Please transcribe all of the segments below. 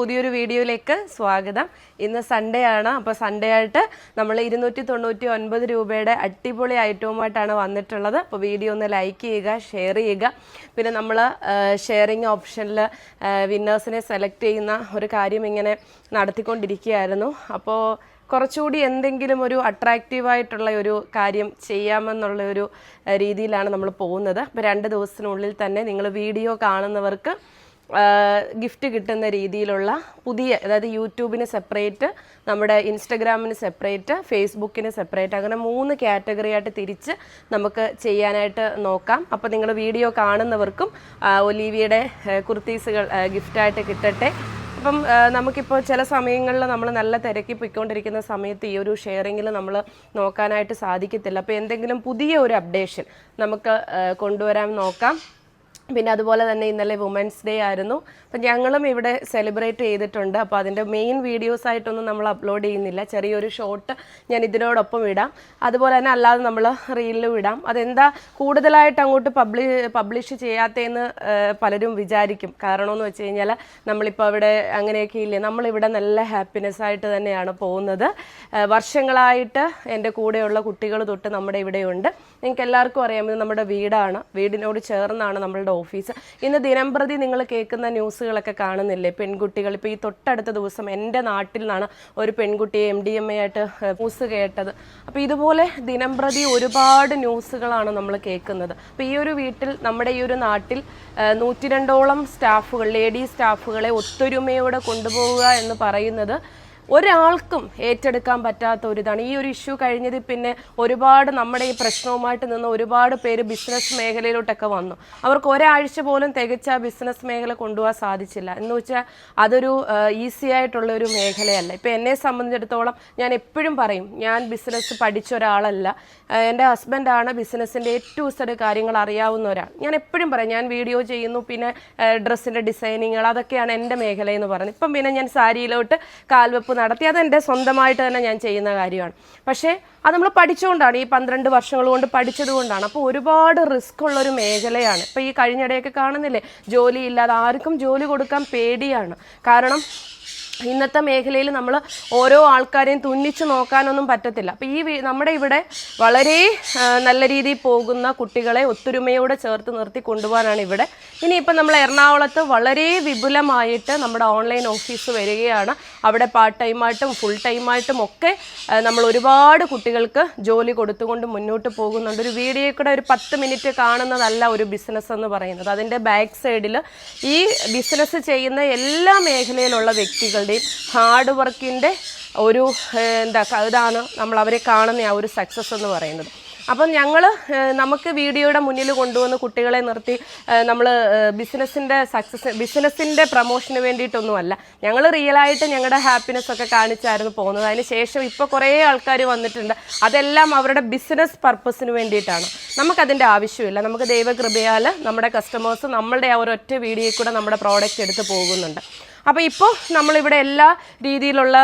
പുതിയൊരു വീഡിയോയിലേക്ക് സ്വാഗതം. ഇന്ന് സൺഡേ ആണ്. അപ്പോൾ സൺഡേ ആയിട്ട് നമ്മൾ ഇരുന്നൂറ്റി തൊണ്ണൂറ്റി ഒൻപത് രൂപയുടെ അടിപൊളി ഐറ്റവുമായിട്ടാണ് വന്നിട്ടുള്ളത്. അപ്പോൾ വീഡിയോ ഒന്ന് ലൈക്ക് ചെയ്യുക ഷെയർ ചെയ്യുക. പിന്നെ നമ്മൾ ഷെയറിങ് ഓപ്ഷനിൽ വിന്നേഴ്സിനെ സെലക്ട് ചെയ്യുന്ന ഒരു കാര്യം ഇങ്ങനെ നടത്തിക്കൊണ്ടിരിക്കുകയായിരുന്നു. അപ്പോൾ കുറച്ചുകൂടി എന്തെങ്കിലും ഒരു അട്രാക്റ്റീവായിട്ടുള്ള ഒരു കാര്യം ചെയ്യാമെന്നുള്ള ഒരു രീതിയിലാണ് നമ്മൾ പോകുന്നത്. അപ്പോൾ രണ്ട് ദിവസത്തിനുള്ളിൽ തന്നെ നിങ്ങൾ വീഡിയോ കാണുന്നവർക്ക് ഗിഫ്റ്റ് കിട്ടുന്ന രീതിയിലുള്ള പുതിയ അതായത് യൂട്യൂബിന് സെപ്പറേറ്റ് നമ്മുടെ ഇൻസ്റ്റഗ്രാമിന് സെപ്പറേറ്റ് ഫേസ്ബുക്കിന് സെപ്പറേറ്റ് അങ്ങനെ മൂന്ന് കാറ്റഗറി ആയിട്ട് തിരിച്ച് നമുക്ക് ചെയ്യാനായിട്ട് നോക്കാം. അപ്പോൾ നിങ്ങൾ വീഡിയോ കാണുന്നവർക്കും ഒലീവിയുടെ കുർത്തീസുകൾ ഗിഫ്റ്റായിട്ട് കിട്ടട്ടെ. അപ്പം നമുക്കിപ്പോൾ ചില സമയങ്ങളിൽ നമ്മൾ നല്ല തിരക്കി പോയിക്കൊണ്ടിരിക്കുന്ന സമയത്ത് ഈ ഒരു ഷെയറിങ്ങിൽ നമ്മൾ നോക്കാനായിട്ട് സാധിക്കത്തില്ല. അപ്പോൾ എന്തെങ്കിലും പുതിയ ഒരു അപ്ഡേഷൻ നമുക്ക് കൊണ്ടുവരാൻ നോക്കാം. പിന്നെ അതുപോലെ തന്നെ ഇന്നലെ വുമൻസ് ഡേ ആയിരുന്നു. അപ്പം ഞങ്ങളും ഇവിടെ സെലിബ്രേറ്റ് ചെയ്തിട്ടുണ്ട്. അപ്പോൾ അതിന്റെ മെയിൻ വീഡിയോസ് ആയിട്ടൊന്നും നമ്മൾ അപ്ലോഡ് ചെയ്യുന്നില്ല. ചെറിയൊരു ഷോർട്ട് ഞാൻ ഇതിനോടൊപ്പം ഇടാം. അതുപോലെ തന്നെ അല്ലാതെ നമ്മൾ റീലിലും ഇടാം. അതെന്താ കൂടുതലായിട്ട് അങ്ങോട്ട് പബ്ലി പബ്ലിഷ് ചെയ്യാത്തതെന്ന് പലരും വിചാരിക്കും. കാരണം എന്ന് വെച്ച് കഴിഞ്ഞാൽ നമ്മളിപ്പോൾ അവിടെ അങ്ങനെയൊക്കെ ഇല്ലേ? നമ്മളിവിടെ നല്ല ഹാപ്പിനെസ് ആയിട്ട് തന്നെയാണ് പോകുന്നത്. വർഷങ്ങളായിട്ട് എന്റെ കൂടെയുള്ള കുട്ടികൾ തൊട്ട് നമ്മുടെ ഇവിടെയുണ്ട്. നിങ്ങൾക്ക് എല്ലാവർക്കും അറിയാം നമ്മുടെ വീടാണ്. വീടിനോട് ചേർന്നാണ് നമ്മളുടെ ഓഫീസ്. ഇന്ന് ദിനംപ്രതി നിങ്ങൾ കേൾക്കുന്ന ന്യൂസുകളൊക്കെ കാണുന്നില്ലേ? പെൺകുട്ടികൾ ഇപ്പോൾ ഈ തൊട്ടടുത്ത ദിവസം എന്റെ നാട്ടിൽ നിന്നാണ് ഒരു പെൺകുട്ടിയെ എം ഡി എം എ ആയിട്ട് ന്യൂസ് കേട്ടത്. അപ്പോൾ ഇതുപോലെ ദിനംപ്രതി ഒരുപാട് ന്യൂസുകളാണ് നമ്മൾ കേൾക്കുന്നത്. അപ്പോൾ ഈ ഒരു വീട്ടിൽ നമ്മുടെ ഈ ഒരു നാട്ടിൽ നൂറ്റി രണ്ടോളം സ്റ്റാഫുകൾ ലേഡി സ്റ്റാഫുകളെ ഒത്തൊരുമയോടെ കൊണ്ടുപോവുക എന്ന് പറയുന്നത് ഒരാൾക്കും ഏറ്റെടുക്കാൻ പറ്റാത്ത ഒരു ഇതാണ് ഈ ഒരു ഇഷ്യൂ കഴിഞ്ഞതിൽ പിന്നെ ഒരുപാട് നമ്മുടെ ഈ പ്രശ്നവുമായിട്ട് നിന്ന് ഒരുപാട് പേര് ബിസിനസ് മേഖലയിലോട്ടൊക്കെ വന്നു. അവർക്ക് ഒരാഴ്ച പോലും തികച്ച ബിസിനസ് മേഖല കൊണ്ടുപോകാൻ സാധിച്ചില്ല. എന്ന് വെച്ചാൽ അതൊരു ഈസി ആയിട്ടുള്ള ഒരു മേഖലയല്ല. ഇപ്പം എന്നെ സംബന്ധിച്ചിടത്തോളം ഞാൻ എപ്പോഴും പറയും ഞാൻ ബിസിനസ് പഠിച്ച ഒരാളല്ല. എന്റെ ഹസ്ബൻഡാണ് ബിസിനസ്സിന്റെ ഏറ്റവും സെഡ് കാര്യങ്ങൾ അറിയാവുന്ന ഒരാൾ. ഞാൻ എപ്പോഴും പറയും ഞാൻ വീഡിയോ ചെയ്യുന്നു പിന്നെ ഡ്രസ്സിന്റെ ഡിസൈനിങ്ങുകൾ അതൊക്കെയാണ് എന്റെ മേഖല എന്ന് പറയുന്നത് ഇപ്പം പിന്നെ ഞാൻ സാരിയിലോട്ട് കാൽവെപ്പ് നടത്തി. അതെന്റെ സ്വന്തമായിട്ട് തന്നെ ഞാൻ ചെയ്യുന്ന കാര്യമാണ്. പക്ഷേ അത് നമ്മൾ പഠിച്ചുകൊണ്ടാണ് ഈ പന്ത്രണ്ട് വർഷങ്ങൾ കൊണ്ട് പഠിച്ചത് കൊണ്ടാണ്. അപ്പോൾ ഒരുപാട് റിസ്ക് ഉള്ളൊരു മേഖലയാണ്. ഇപ്പോൾ ഈ കഴിഞ്ഞിടയൊക്കെ കാണുന്നില്ലേ? ജോലി ജോലിയില്ലാതെ ആർക്കും ജോലി കൊടുക്കാൻ പേടിയാണ്. കാരണം ഇന്നത്തെ മേഖലയിൽ നമ്മൾ ഓരോ ആൾക്കാരെയും തുന്നിച്ചു നോക്കാനൊന്നും പറ്റത്തില്ല. അപ്പോൾ ഈ നമ്മുടെ ഇവിടെ വളരെ നല്ല രീതിയിൽ പോകുന്ന കുട്ടികളെ ഒത്തൊരുമയോടെ ചേർത്ത് നിർത്തി കൊണ്ടുപോകാനാണ് ഇവിടെ. ഇനിയിപ്പോൾ നമ്മൾ എറണാകുളത്ത് വളരെ വിപുലമായിട്ട് നമ്മുടെ ഓൺലൈൻ ഓഫീസ് വരികയാണ്. അവിടെ പാർട്ട് ടൈമായിട്ടും ഫുൾ ടൈമായിട്ടും ഒക്കെ നമ്മൾ ഒരുപാട് കുട്ടികൾക്ക് ജോലി കൊടുത്തുകൊണ്ട് മുന്നോട്ട് പോകുന്നുണ്ട്. ഒരു വീഡിയോ കൂടെ ഒരു പത്ത് മിനിറ്റ് കാണുന്നതല്ല ഒരു ബിസിനസ് എന്ന് പറയുന്നത്. അതിന്റെ ബാക്ക് സൈഡിൽ ഈ ബിസിനസ് ചെയ്യുന്ന എല്ലാ മേഖലയിലുള്ള വ്യക്തികളുടെയും ഹാർഡ് വർക്കിന്റെ ഒരു എന്താ ഇതാണ് നമ്മൾ അവരെ കാണുന്ന ആ ഒരു സക്സസ് എന്ന് പറയുന്നത്. അപ്പം ഞങ്ങൾ നമുക്ക് വീഡിയോയുടെ മുന്നിൽ കൊണ്ടുവന്ന് കുട്ടികളെ നിർത്തി നമ്മൾ ബിസിനസ്സിന്റെ സക്സസ് ബിസിനസ്സിന്റെ പ്രൊമോഷന് വേണ്ടിയിട്ടൊന്നുമല്ല. ഞങ്ങൾ റിയലായിട്ട് ഞങ്ങളുടെ ഹാപ്പിനെസ് ഒക്കെ കാണിച്ചായിരുന്നു പോകുന്നത്. അതിന് ശേഷം ഇപ്പോൾ കുറേ ആൾക്കാർ വന്നിട്ടുണ്ട്. അതെല്ലാം അവരുടെ ബിസിനസ് പർപ്പസിന് വേണ്ടിയിട്ടാണ്. നമുക്കതിന്റെ ആവശ്യമില്ല. നമുക്ക് ദൈവകൃപയാൽ നമ്മുടെ കസ്റ്റമേഴ്സ് നമ്മളുടെ ആ ഒരൊറ്റ വീഡിയോയിൽ കൂടെ നമ്മുടെ പ്രോഡക്റ്റ് എടുത്ത് പോകുന്നുണ്ട്. അപ്പോൾ ഇപ്പോൾ നമ്മളിവിടെ എല്ലാ രീതിയിലുള്ള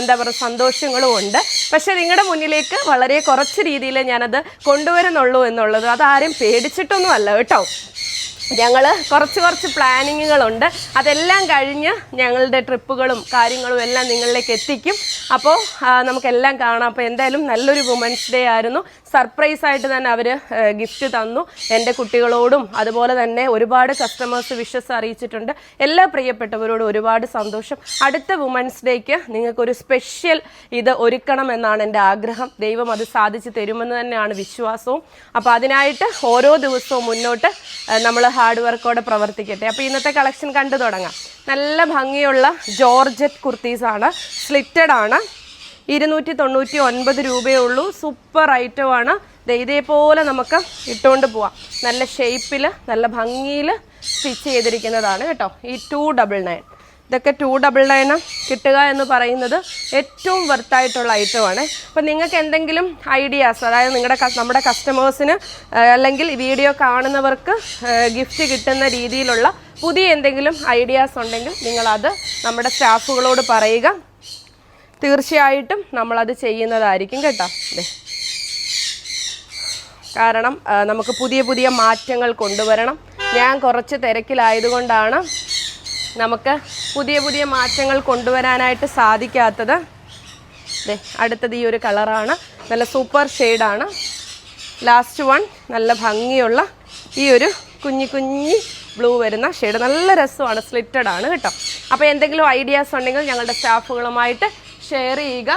എന്താ പറയുക സന്തോഷങ്ങളും ഉണ്ട്. പക്ഷേ നിങ്ങളുടെ മുന്നിലേക്ക് വളരെ കുറച്ച് രീതിയിൽ ഞാനത് കൊണ്ടുവരുന്നുള്ളൂ എന്നുള്ളത് അതാരും പേടിച്ചിട്ടൊന്നും അല്ല കേട്ടോ? ഞങ്ങൾ കുറച്ച് കുറച്ച് പ്ലാനിങ്ങുകളുണ്ട്. അതെല്ലാം കഴിഞ്ഞ് ഞങ്ങളുടെ ട്രിപ്പുകളും കാര്യങ്ങളും എല്ലാം നിങ്ങളിലേക്ക് എത്തിക്കും. അപ്പോൾ നമുക്കെല്ലാം കാണാം. അപ്പോൾ എന്തായാലും നല്ലൊരു വുമൻസ് ഡേ ആയിരുന്നു. സർപ്രൈസ് ആയിട്ട് തന്നെ അവർ ഗിഫ്റ്റ് തന്നു. എന്റെ കുട്ടികളോടും അതുപോലെ തന്നെ ഒരുപാട് കസ്റ്റമേഴ്സ് വിഷസ് അറിയിച്ചിട്ടുണ്ട്. എല്ലാ പ്രിയപ്പെട്ടവരോടും ഒരുപാട് സന്തോഷം. അടുത്ത വുമൻസ് ഡേക്ക് നിങ്ങൾക്കൊരു സ്പെഷ്യൽ ഇത് ഒരുക്കണം എന്നാണ് എന്റെ ആഗ്രഹം. ദൈവം അത് സാധിച്ചു തരുമെന്ന് തന്നെയാണ് വിശ്വാസവും. അപ്പോൾ അതിനായിട്ട് ഓരോ ദിവസവും മുന്നോട്ട് നമ്മൾ ഹാർഡ് വർക്കോടെ പ്രവർത്തിക്കട്ടെ. അപ്പോൾ ഇന്നത്തെ കളക്ഷൻ കണ്ടു തുടങ്ങാം. നല്ല ഭംഗിയുള്ള ജോർജറ്റ് കുർത്തീസാണ്. സ്ലിറ്റഡ് ആണ്. ഇരുന്നൂറ്റി തൊണ്ണൂറ്റി ഒൻപത് രൂപയേ ഉള്ളൂ സൂപ്പർ ഐറ്റമാണ് ഇതേപോലെ നമുക്ക് ഇട്ടുകൊണ്ട് പോവാം. നല്ല ഷേപ്പിൽ നല്ല ഭംഗിയിൽ സ്റ്റിച്ച് ചെയ്തിരിക്കുന്നതാണ് കേട്ടോ. ഈ ടു ഡബിൾ നയൻ ഇതൊക്കെ ടു ഡബിൾ നയന് കിട്ടുക എന്ന് പറയുന്നത് ഏറ്റവും വെർത്തായിട്ടുള്ള ഐറ്റമാണ് അപ്പോൾ നിങ്ങൾക്ക് എന്തെങ്കിലും ഐഡിയാസ് അതായത് നിങ്ങളുടെ നമ്മുടെ കസ്റ്റമേഴ്സിന് അല്ലെങ്കിൽ വീഡിയോ കാണുന്നവർക്ക് ഗിഫ്റ്റ് കിട്ടുന്ന രീതിയിലുള്ള പുതിയ എന്തെങ്കിലും ഐഡിയാസ് ഉണ്ടെങ്കിൽ നിങ്ങളത് നമ്മുടെ സ്റ്റാഫുകളോട് പറയുക. തീർച്ചയായിട്ടും നമ്മളത് ചെയ്യുന്നതായിരിക്കും കേട്ടോ. അല്ലേ കാരണം നമുക്ക് പുതിയ പുതിയ മാറ്റങ്ങൾ കൊണ്ടുവരണം. ഞാൻ കുറച്ച് തിരക്കിലായതുകൊണ്ടാണ് നമുക്ക് പുതിയ പുതിയ മാറ്റങ്ങൾ കൊണ്ടുവരാനായിട്ട് സാധിക്കാത്തത് അതെ അടുത്തത് ഈ ഒരു കളറാണ്. നല്ല സൂപ്പർ ഷെയ്ഡാണ്. ലാസ്റ്റ് വൺ നല്ല ഭംഗിയുള്ള ഈ ഒരു കുഞ്ഞി കുഞ്ഞി ബ്ലൂ വരുന്ന ഷെയ്ഡ്. നല്ല രസമാണ് സ്ലിറ്റഡ് ആണ് കേട്ടോ. അപ്പോൾ എന്തെങ്കിലും ഐഡിയാസ് ഉണ്ടെങ്കിൽ ഞങ്ങളുടെ സ്റ്റാഫുകളുമായിട്ട് ഷെയർ ചെയ്യുക.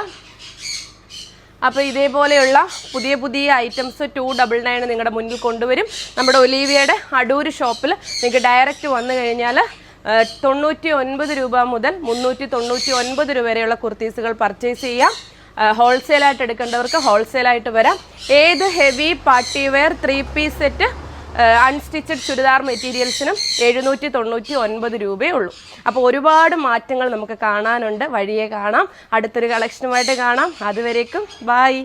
അപ്പോൾ ഇതേപോലെയുള്ള പുതിയ പുതിയ ഐറ്റംസ് ടു ഡബിൾ നയൻ നിങ്ങളുടെ മുന്നിൽ കൊണ്ടുവരും. നമ്മുടെ ഒലീവിയയുടെ അടൂർ ഷോപ്പിൽ നിങ്ങൾക്ക് ഡയറക്റ്റ് വന്നു കഴിഞ്ഞാൽ തൊണ്ണൂറ്റി ഒൻപത് രൂപ മുതൽ മുന്നൂറ്റി തൊണ്ണൂറ്റി ഒൻപത് രൂപ വരെയുള്ള കുർത്തീസുകൾ പർച്ചേസ് ചെയ്യാം ഹോൾസെയിലായിട്ട് എടുക്കേണ്ടവർക്ക് ഹോൾസെയിലായിട്ട് വരാം. ഏത് heavy party wear three piece set unstitched churidar മെറ്റീരിയൽസിനും എഴുന്നൂറ്റി തൊണ്ണൂറ്റി ഒൻപത് രൂപയേ ഉള്ളൂ. അപ്പോൾ ഒരുപാട് മാറ്റങ്ങൾ നമുക്ക് കാണാനുണ്ട്. വഴിയെ കാണാം. അടുത്തൊരു കളക്ഷനുമായിട്ട് കാണാം. അതുവരേക്കും ബായ്